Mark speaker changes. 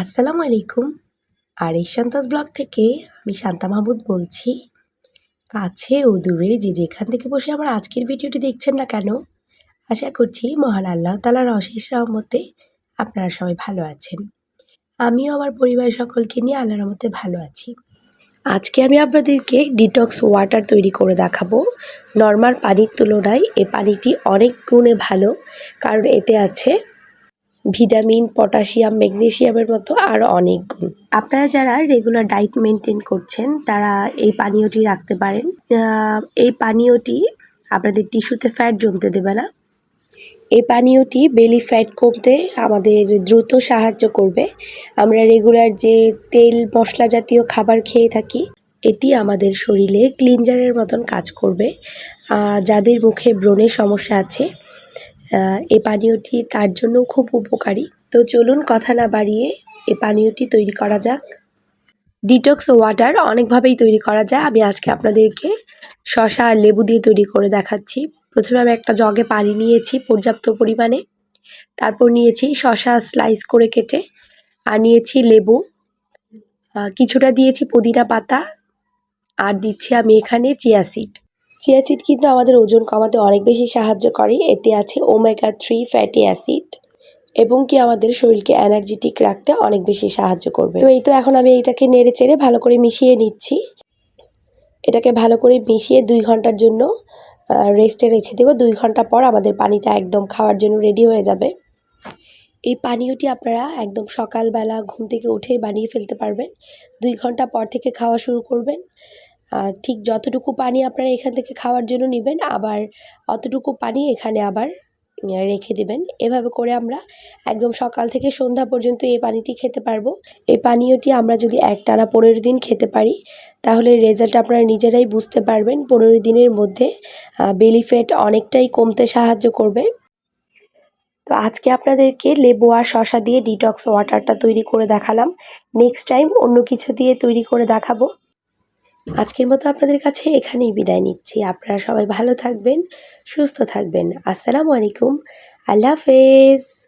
Speaker 1: আসসালামু আলাইকুম। আর এই শান্তাস ব্লগ থেকে আমি শান্তা মাহমুদ বলছি, কাছে ও দূরে যে যেখান থেকে বসে আমার আজকের ভিডিওটি দেখছেন না কেন, আশা করছি মহান আল্লাহ তালার অশেষ রহমতে আপনারা সবাই ভালো আছেন। আমিও আমার পরিবার সকলকে নিয়ে আল্লাহর রহমতে ভালো আছি। আজকে আমি আপনাদেরকে ডিটক্স ওয়াটার তৈরি করে দেখাবো। নর্মাল পানির তুলনায় এ পানিটি অনেক গুণে ভালো, কারণ এতে আছে ভিটামিন পটাশিয়াম ম্যাগনেশিয়ামের মতো আরও অনেক গুণ। আপনারা যারা রেগুলার ডায়েট মেনটেন করছেন তারা এই পানীয়টি রাখতে পারেন। এই পানীয়টি আপনাদের টিস্যুতে ফ্যাট জমতে দেবে না। এই পানীয়টি বেলি ফ্যাট কমতে আমাদের দ্রুত সাহায্য করবে। আমরা রেগুলার যে তেল মশলা জাতীয় খাবার খেয়ে থাকি এটি আমাদের শরীরে ক্লিনজারের মতন কাজ করবে। যাদের মুখে ব্রণের সমস্যা আছে এই পানীয়টি তার জন্য খুব উপকারী। তো চলুন কথা না বাড়িয়ে এই পানীয়টি তৈরি করা যাক। ডিটক্স ওয়াটার অনেকভাবেই তৈরি করা যায়। আমি আজকে আপনাদেরকে শশা আর লেবু দিয়ে তৈরি করে দেখাচ্ছি। প্রথমে আমি একটা জগে পানি নিয়েছি পর্যাপ্ত পরিমাণে। তারপর নিয়েছি শশা স্লাইস করে কেটে আর নিয়েছি লেবু। কিছুটা দিয়েছি পুদিনা পাতা। আর দিচ্ছি আমি এখানে চিয়া সিড চিয়া সিড কিন্তু আমাদের ওজন কমাতে অনেক বেশি সাহায্য করে। এতে আছে ওমেগা থ্রি ফ্যাটি অ্যাসিড এবং কি আমাদের শরীরকে এনার্জেটিক রাখতে অনেক বেশি সাহায্য করবে। তো এই তো এখন আমি এটাকে নেড়ে চেড়ে ভালো করে মিশিয়ে নিচ্ছি। এটাকে ভালো করে মিশিয়ে দুই ঘণ্টার জন্য রেস্টে রেখে দেবো। দুই ঘণ্টা পর আমাদের পানিটা একদম খাওয়ার জন্য রেডি হয়ে যাবে। এই পানীয়টি আপনারা একদম সকালবেলা ঘুম থেকে উঠে বানিয়ে ফেলতে পারবেন। দুই ঘণ্টা পর থেকে খাওয়া শুরু করবেন। ঠিক যতটুকু পানি আপনারা এখান থেকে খাওয়ার জন্য নেবেন, আবার অতটুকু পানি এখানে আবার রেখে দেবেন। এভাবে করে আমরা একদম সকাল থেকে সন্ধ্যা পর্যন্ত এই পানিটি খেতে পারব। এই পানীয়টি আমরা যদি একটানা পনেরো দিন খেতে পারি, তাহলে রেজাল্ট আপনারা নিজেরাই বুঝতে পারবেন। পনেরো দিনের মধ্যে বেলি অনেকটাই কমতে সাহায্য করবে। তো আজকে আপনাদেরকে লেবু আর শশা দিয়ে ডিটক্স ওয়াটারটা তৈরি করে দেখালাম। নেক্সট টাইম অন্য কিছু দিয়ে তৈরি করে দেখাবো। আজকের মতো আপনাদের কাছে এখানেই বিদায় নিচ্ছি। আপনারা সবাই ভালো থাকবেন, সুস্থ থাকবেন। আসসালামু আলাইকুম। আল্লাহ হাফেজ।